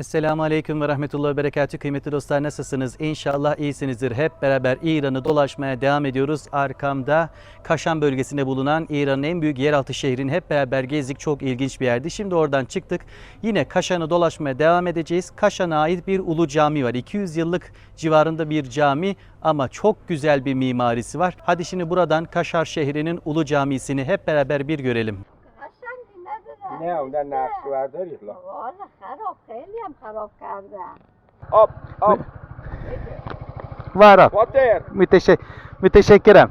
Esselamu Aleyküm ve Rahmetullahi ve Berekatü. Kıymetli dostlar nasılsınız? İnşallah iyisinizdir. Hep beraber İran'ı dolaşmaya devam ediyoruz. Arkamda Kaşan bölgesinde bulunan İran'ın en büyük yeraltı şehrini hep beraber gezdik. Çok ilginç bir yerdi. Şimdi oradan çıktık. Yine Kaşan'ı dolaşmaya devam edeceğiz. Kaşan'a ait bir ulu cami var. 200 yıllık civarında bir cami ama çok güzel bir mimarisi var. Hadi şimdi buradan Kaşar şehrinin ulu camisini hep beraber bir görelim. قشنگی نداره نه اون در نقش برداری خلا والا خراب خیلی هم خراب کردن آب آب Var abi. واتر Müteşe müteşekkirim.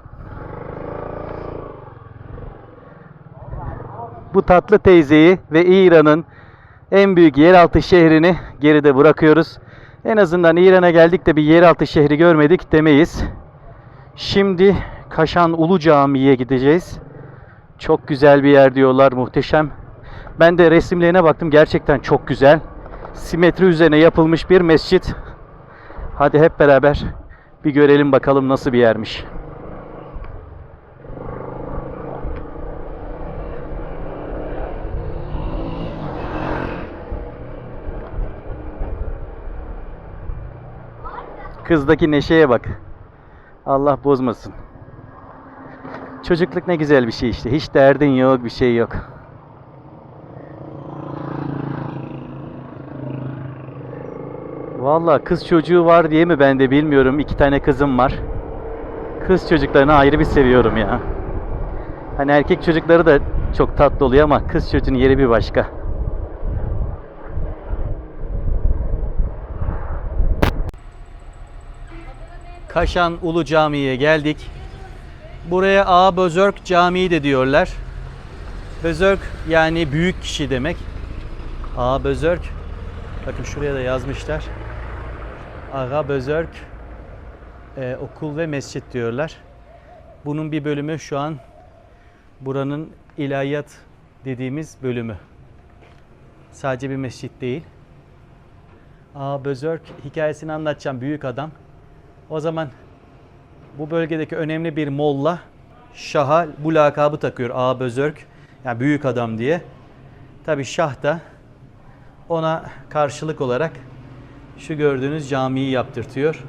Bu tatlı teyzeyi ve İran'ın en büyük yeraltı şehrini geride bırakıyoruz. En azından İran'a geldik de bir yeraltı şehri görmedik demeyiz. Şimdi Kaşan Ulu Camii'ye gideceğiz. Çok güzel bir yer diyorlar, muhteşem. Ben de resimlerine baktım, gerçekten çok güzel. Simetri üzerine yapılmış bir mescit. Hadi hep beraber bir görelim bakalım nasıl bir yermiş. Kızdaki neşeye bak. Allah bozmasın. Çocukluk ne güzel bir şey işte. Hiç derdin yok, bir şey yok. Valla kız çocuğu var diye mi ben de bilmiyorum. İki tane kızım var. Kız çocuklarını ayrı bir seviyorum ya. Hani erkek çocukları da çok tatlı oluyor ama kız çocuğun yeri bir başka. Kaşan Ulu Camii'ye geldik. Buraya Ağa Bözörk Camii de diyorlar. Bözörk yani büyük kişi demek. Ağa Bözörk. Bakın şuraya da yazmışlar. Ağa Bözörk e, okul ve mescit diyorlar. Bunun bir bölümü şu an buranın ilahiyat dediğimiz bölümü. Sadece bir mescit değil. Ağa Bözörk hikayesini anlatacağım. Büyük adam. O zaman bu bölgedeki önemli bir molla Şah'a bu lakabı takıyor Ağa Bözörk. Yani büyük adam diye. Tabi Şah da ona karşılık olarak şu gördüğünüz camiyi yaptırtıyor.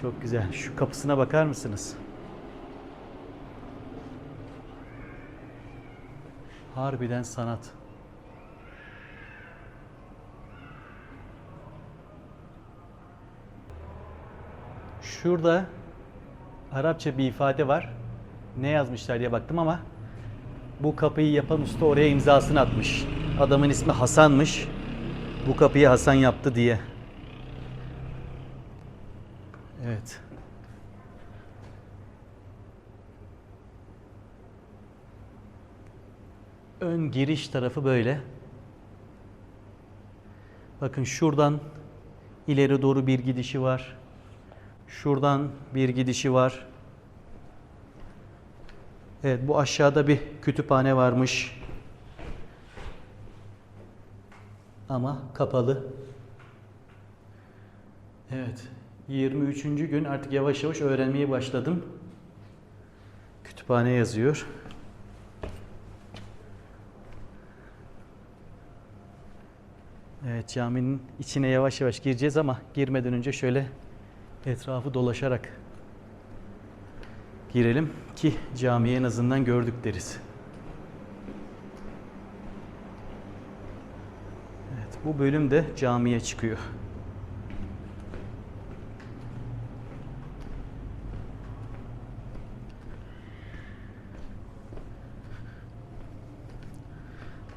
Çok güzel. Şu kapısına bakar mısınız? Harbiden sanat. Şurada Arapça bir ifade var. Ne yazmışlar diye baktım ama bu kapıyı yapan usta oraya imzasını atmış. Adamın ismi Hasan'mış. Bu kapıyı Hasan yaptı diye. Evet. Ön giriş tarafı böyle. Bakın şuradan ileri doğru bir gidişi var. Şuradan bir gidişi var. Evet bu aşağıda bir kütüphane varmış. Ama kapalı. Evet. 23. gün artık yavaş yavaş öğrenmeye başladım. Kütüphane yazıyor. Evet caminin içine yavaş yavaş gireceğiz ama girmeden önce şöyle etrafı dolaşarak girelim ki camiyi en azından gördük deriz. Evet, bu bölüm de camiye çıkıyor.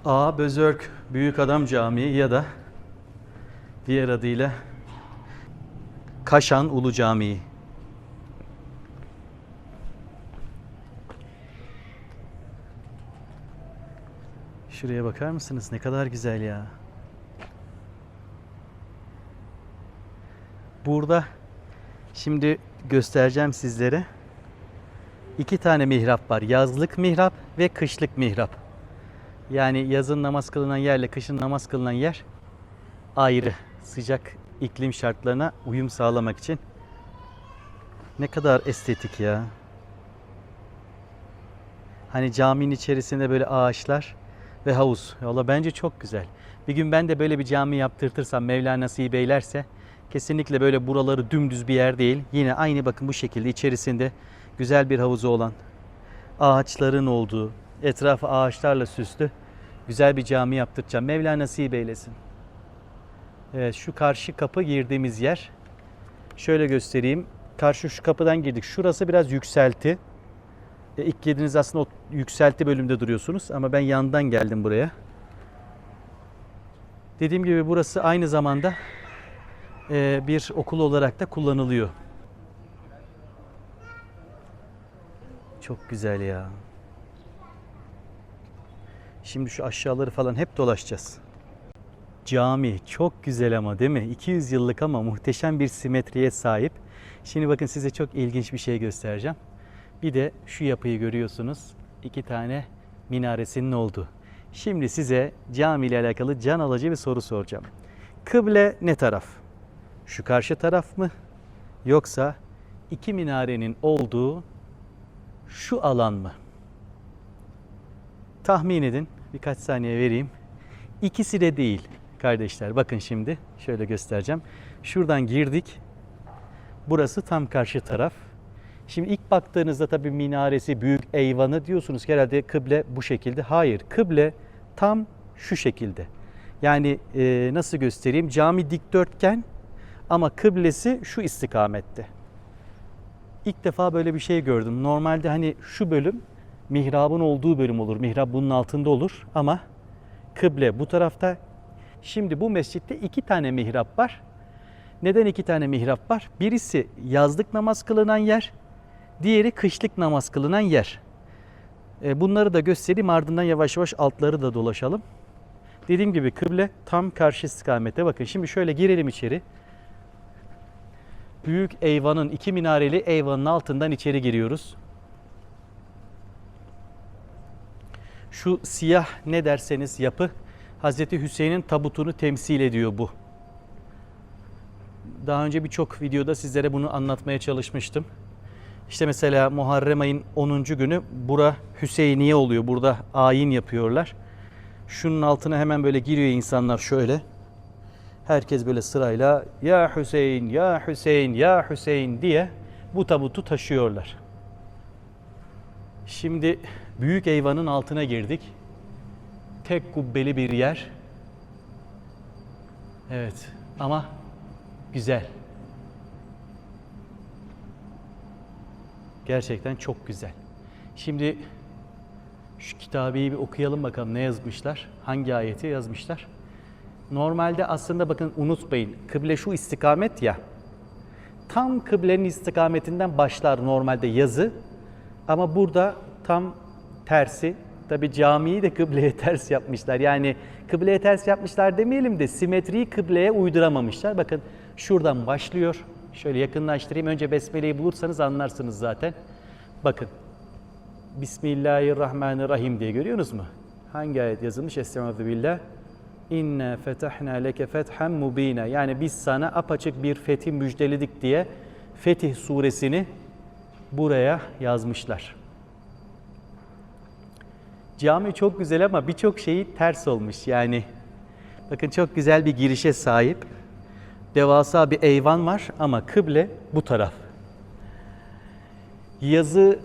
A. Bözörk Büyük Adam Camii ya da diğer adıyla Kaşan Ulu Camii. Şuraya bakar mısınız? Ne kadar güzel ya. Burada şimdi göstereceğim sizlere. iki tane mihrap var. Yazlık mihrap ve kışlık mihrap. Yani yazın namaz kılınan yerle kışın namaz kılınan yer ayrı. Sıcak iklim şartlarına uyum sağlamak için. Ne kadar estetik ya. Hani caminin içerisinde böyle ağaçlar ve havuz. Valla bence çok güzel. Bir gün ben de böyle bir cami yaptırtırsam Mevla nasip eylerse kesinlikle böyle buraları dümdüz bir yer değil. Yine aynı bakın bu şekilde içerisinde güzel bir havuzu olan ağaçların olduğu, etrafı ağaçlarla süslü güzel bir cami yaptıracağım. Mevla nasip eylesin. Evet şu karşı kapı girdiğimiz yer. Şöyle göstereyim. Karşı şu kapıdan girdik. Şurası biraz yükselti. E, ilk girdiğiniz aslında o yükselti bölümde duruyorsunuz ama ben yandan geldim buraya. Dediğim gibi burası aynı zamanda bir okul olarak da kullanılıyor. Çok güzel ya. Şimdi şu aşağıları falan hep dolaşacağız. Cami çok güzel ama değil mi? 200 yıllık ama muhteşem bir simetriye sahip. Şimdi bakın size çok ilginç bir şey göstereceğim. Bir de şu yapıyı görüyorsunuz. İki tane minaresinin olduğu. Şimdi size cami ile alakalı can alıcı bir soru soracağım. Kıble ne taraf? Şu karşı taraf mı? Yoksa iki minarenin olduğu şu alan mı? Tahmin edin. Birkaç saniye vereyim. İkisi de değil kardeşler. Bakın şimdi şöyle göstereceğim. Şuradan girdik. Burası tam karşı taraf. Şimdi ilk baktığınızda tabii minaresi, büyük eyvanı diyorsunuz ki herhalde kıble bu şekilde. Hayır, kıble tam şu şekilde. Yani e, nasıl göstereyim? Cami dikdörtgen ama kıblesi şu istikamette. İlk defa böyle bir şey gördüm. Normalde hani şu bölüm mihrabın olduğu bölüm olur. Mihrab bunun altında olur ama kıble bu tarafta. Şimdi bu mescitte iki tane mihrap var. Neden iki tane mihrap var? Birisi yazlık namaz kılınan yer, diğeri kışlık namaz kılınan yer. E, Bunları da göstereyim ardından yavaş yavaş altları da dolaşalım. Dediğim gibi kıble tam karşı istikamete bakın. Şimdi şöyle girelim içeri. Büyük eyvanın, iki minareli eyvanın altından içeri giriyoruz. Şu siyah ne derseniz yapı Hazreti Hüseyin'in tabutunu temsil ediyor bu. Daha önce birçok videoda sizlere bunu anlatmaya çalışmıştım. İşte mesela Muharrem ayın 10. günü bura Hüseyiniye oluyor. Burada ayin yapıyorlar. Şunun altına hemen böyle giriyor insanlar şöyle. Herkes böyle sırayla ya Hüseyin, ya Hüseyin, ya Hüseyin diye bu tabutu taşıyorlar. Şimdi büyük eyvanın altına girdik. Tek kubbeli bir yer. Evet ama güzel. Gerçekten çok güzel. Şimdi şu kitabeyi bir okuyalım bakalım ne yazmışlar. Hangi ayeti yazmışlar. Normalde aslında bakın unutmayın. Kıble şu istikamet ya. Tam kıblenin istikametinden başlar normalde yazı. Ama burada tam tersi. Tabi camiyi de kıbleye ters yapmışlar. Yani kıbleye ters yapmışlar demeyelim de simetriyi kıbleye uyduramamışlar. Bakın şuradan başlıyor. Şöyle yakınlaştırayım. Önce Besmele'yi bulursanız anlarsınız zaten. Bakın. Bismillahirrahmanirrahim diye görüyorsunuz mu? Hangi ayet yazılmış? Estaizu billah. İnne fetahna leke fethan mubina. Yani biz sana apaçık bir fethi müjdeledik diye Fetih suresini buraya yazmışlar. Cami çok güzel ama birçok şeyi ters olmuş. Yani bakın çok güzel bir girişe sahip. Devasa bir eyvan var ama kıble bu taraf. Yazı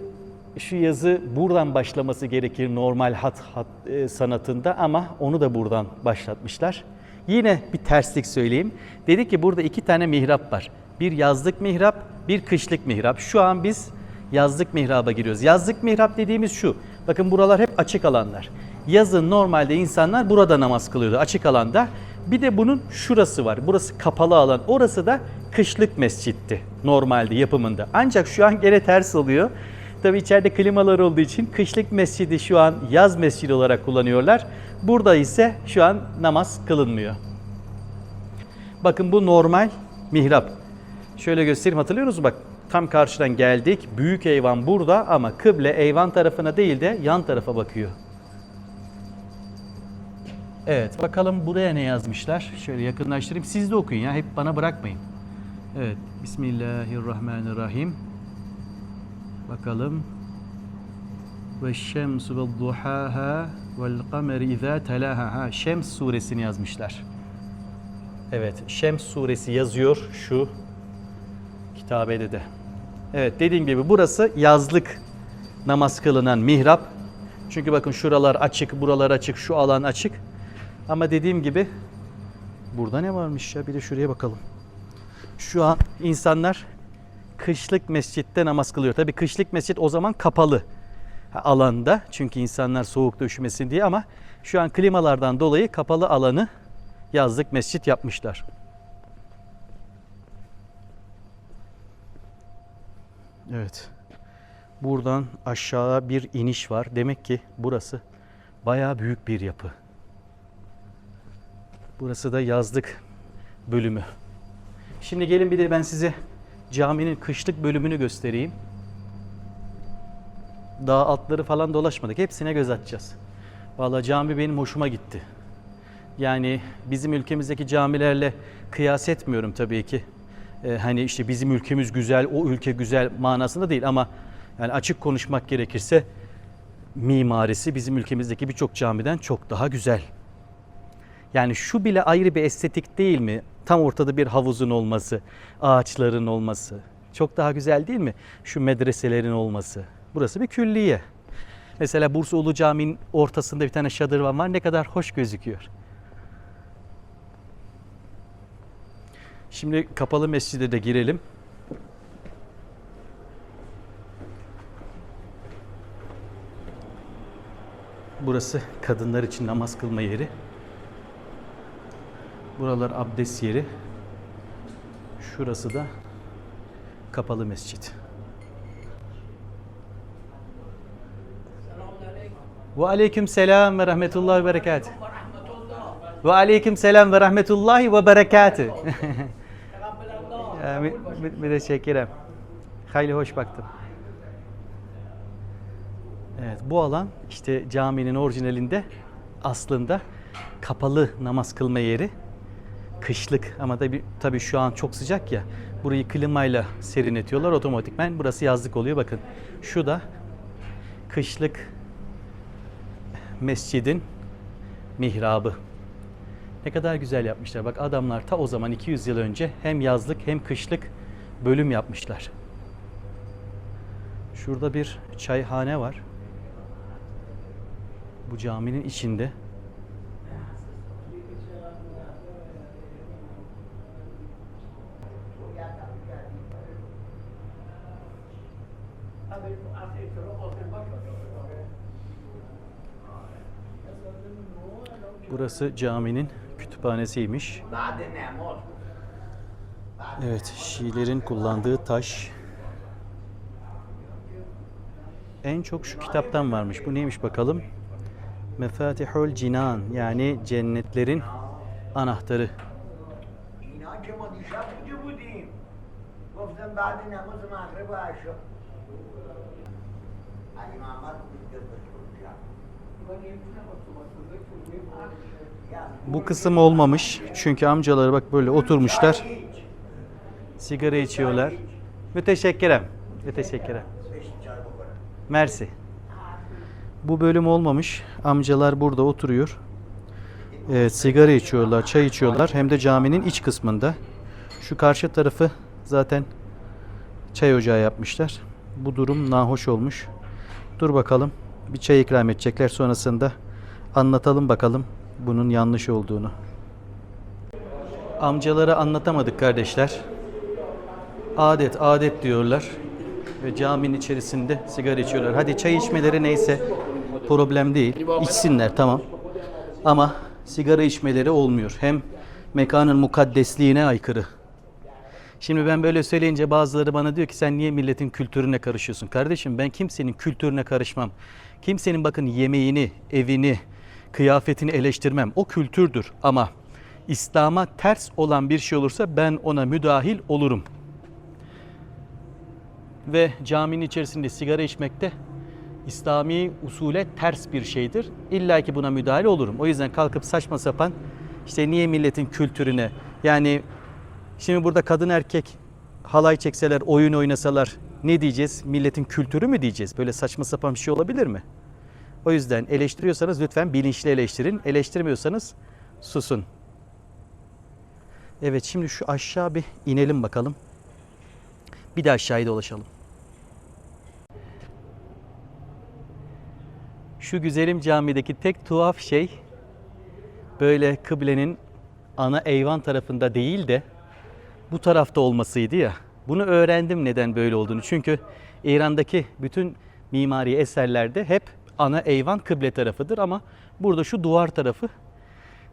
şu yazı buradan başlaması gerekir normal hat, hat e, sanatında ama onu da buradan başlatmışlar. Yine bir terslik söyleyeyim. Dedi ki burada iki tane mihrap var. Bir yazlık mihrap, bir kışlık mihrap. Şu an biz yazlık mihraba giriyoruz. Yazlık mihrap dediğimiz şu. Bakın buralar hep açık alanlar. Yazın normalde insanlar burada namaz kılıyordu açık alanda. Bir de bunun şurası var. Burası kapalı alan. Orası da kışlık mescitti normalde yapımında. Ancak şu an gene ters oluyor. Tabi içeride klimalar olduğu için kışlık mescidi şu an yaz mescidi olarak kullanıyorlar. Burada ise şu an namaz kılınmıyor. Bakın bu normal mihrap. Şöyle göstereyim hatırlıyor musunuz? Bak tam karşıdan geldik. Büyük eyvan burada ama kıble eyvan tarafına değil de yan tarafa bakıyor. Evet bakalım buraya ne yazmışlar. Şöyle yakınlaştırayım. Siz de okuyun ya. Hep bana bırakmayın. Evet. Bismillahirrahmanirrahim. Bakalım. Ve şemsu ve duhaha Vel kameri izâ telâhâ. Ha, Şems suresini yazmışlar. Evet, Şems suresi yazıyor şu kitabede de. Evet, dediğim gibi burası yazlık namaz kılınan mihrap. Çünkü bakın şuralar açık, buralar açık, şu alan açık. Ama dediğim gibi burada ne varmış ya? Bir de şuraya bakalım. Şu an insanlar kışlık mescitte namaz kılıyor. Tabii kışlık mescit o zaman kapalı alanda. Çünkü insanlar soğukta üşümesin diye ama şu an klimalardan dolayı kapalı alanı yazlık mescit yapmışlar. Evet. Buradan aşağı bir iniş var. Demek ki burası bayağı büyük bir yapı. Burası da yazlık bölümü. Şimdi gelin bir de ben size caminin kışlık bölümünü göstereyim. Dağ altları falan dolaşmadık. Hepsine göz atacağız. Vallahi cami benim hoşuma gitti. Yani bizim ülkemizdeki camilerle kıyas etmiyorum tabii ki. Ee, hani işte bizim ülkemiz güzel, o ülke güzel manasında değil ama yani açık konuşmak gerekirse mimarisi bizim ülkemizdeki birçok camiden çok daha güzel. Yani şu bile ayrı bir estetik değil mi? Tam ortada bir havuzun olması, ağaçların olması. Çok daha güzel değil mi? Şu medreselerin olması. Burası bir külliye. Mesela Bursa Ulu Camii'nin ortasında bir tane şadırvan var. Ne kadar hoş gözüküyor. Şimdi kapalı mescide de girelim. Burası kadınlar için namaz kılma yeri. Buralar abdest yeri. Şurası da kapalı mescit. Ve aleyküm selam ve rahmetullahi ve berekat. Ve aleyküm selam ve rahmetullahi ve berekat. Müteşekkirim. Hayli hoş baktım. Evet bu alan işte caminin orijinalinde aslında kapalı namaz kılma yeri. Kışlık ama tabi tabii şu an çok sıcak ya. Burayı klimayla serinletiyorlar otomatikmen. Burası yazlık oluyor bakın. Şu da kışlık mescidin mihrabı. Ne kadar güzel yapmışlar. Bak adamlar ta o zaman 200 yıl önce hem yazlık hem kışlık bölüm yapmışlar. Şurada bir çayhane var. Bu caminin içinde. Burası caminin kütüphanesiymiş. Evet, Şiilerin kullandığı taş. En çok şu kitaptan varmış. Bu neymiş bakalım? Mefatihul Cinan yani cennetlerin anahtarı. گفتم بعد نماز مغرب و عشا علی محمد بود Bu kısım olmamış. Çünkü amcaları bak böyle oturmuşlar. Sigara içiyorlar. Müteşekkirim. Müteşekkirim. Mersi. Bu bölüm olmamış. Amcalar burada oturuyor. Evet, sigara içiyorlar, çay içiyorlar. Hem de caminin iç kısmında. Şu karşı tarafı zaten çay ocağı yapmışlar. Bu durum nahoş olmuş. Dur bakalım. Bir çay ikram edecekler. Sonrasında anlatalım bakalım bunun yanlış olduğunu. Amcalara anlatamadık kardeşler. Adet adet diyorlar. Ve caminin içerisinde sigara içiyorlar. Hadi çay içmeleri neyse problem değil. İçsinler tamam. Ama sigara içmeleri olmuyor. Hem mekanın mukaddesliğine aykırı. Şimdi ben böyle söyleyince bazıları bana diyor ki sen niye milletin kültürüne karışıyorsun? Kardeşim ben kimsenin kültürüne karışmam. Kimsenin bakın yemeğini, evini, kıyafetini eleştirmem. O kültürdür ama İslam'a ters olan bir şey olursa ben ona müdahil olurum. Ve caminin içerisinde sigara içmekte İslami usule ters bir şeydir. İlla ki buna müdahale olurum. O yüzden kalkıp saçma sapan işte niye milletin kültürüne yani şimdi burada kadın erkek halay çekseler, oyun oynasalar ne diyeceğiz? Milletin kültürü mü diyeceğiz? Böyle saçma sapan bir şey olabilir mi? O yüzden eleştiriyorsanız lütfen bilinçli eleştirin. Eleştirmiyorsanız susun. Evet şimdi şu aşağı bir inelim bakalım. Bir de aşağıya dolaşalım. Şu güzelim camideki tek tuhaf şey böyle kıblenin ana eyvan tarafında değil de bu tarafta olmasıydı ya. Bunu öğrendim neden böyle olduğunu. Çünkü İran'daki bütün mimari eserlerde hep ana eyvan kıble tarafıdır ama burada şu duvar tarafı.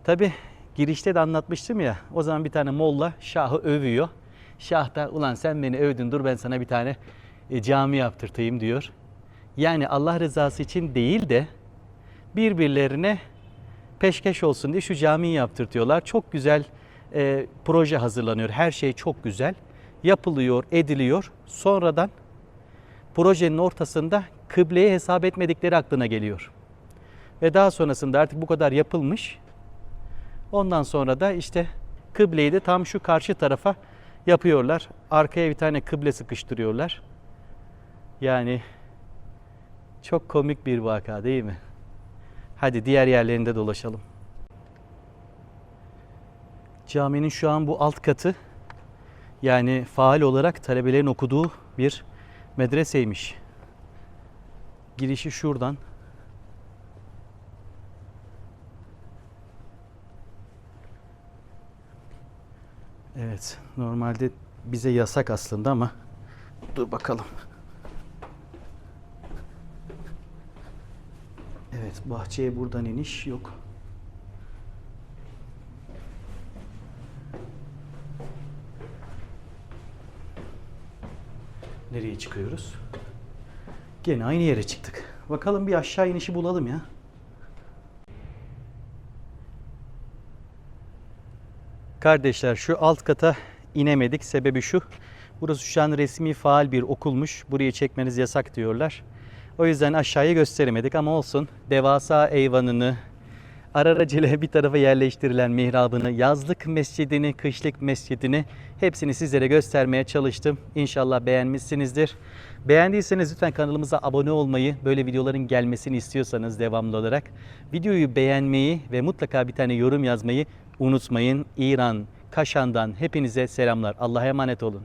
Tabi girişte de anlatmıştım ya. O zaman bir tane molla Şah'ı övüyor. Şah da ulan sen beni övdün dur ben sana bir tane e, cami yaptırtayım diyor. Yani Allah rızası için değil de birbirlerine peşkeş olsun diye şu camiyi yaptırtıyorlar. Çok güzel e, proje hazırlanıyor. Her şey çok güzel. Yapılıyor, ediliyor. Sonradan projenin ortasında kıbleyi hesap etmedikleri aklına geliyor. Ve daha sonrasında artık bu kadar yapılmış. Ondan sonra da işte kıbleyi de tam şu karşı tarafa yapıyorlar. Arkaya bir tane kıble sıkıştırıyorlar. Yani çok komik bir vaka değil mi? Hadi diğer yerlerinde dolaşalım. Caminin şu an bu alt katı yani faal olarak talebelerin okuduğu bir medreseymiş. Girişi şuradan. Evet, normalde bize yasak aslında ama dur bakalım. Evet, bahçeye buradan iniş yok. Nereye çıkıyoruz? Gene aynı yere çıktık. Bakalım bir aşağı inişi bulalım ya. Kardeşler şu alt kata inemedik. Sebebi şu. Burası şu an resmi faal bir okulmuş. Burayı çekmeniz yasak diyorlar. O yüzden aşağıya gösteremedik ama olsun. Devasa eyvanını, araracele bir tarafa yerleştirilen mihrabını, yazlık mescidini, kışlık mescidini hepsini sizlere göstermeye çalıştım. İnşallah beğenmişsinizdir. Beğendiyseniz lütfen kanalımıza abone olmayı, böyle videoların gelmesini istiyorsanız devamlı olarak videoyu beğenmeyi ve mutlaka bir tane yorum yazmayı unutmayın. İran, Kaşan'dan hepinize selamlar. Allah'a emanet olun.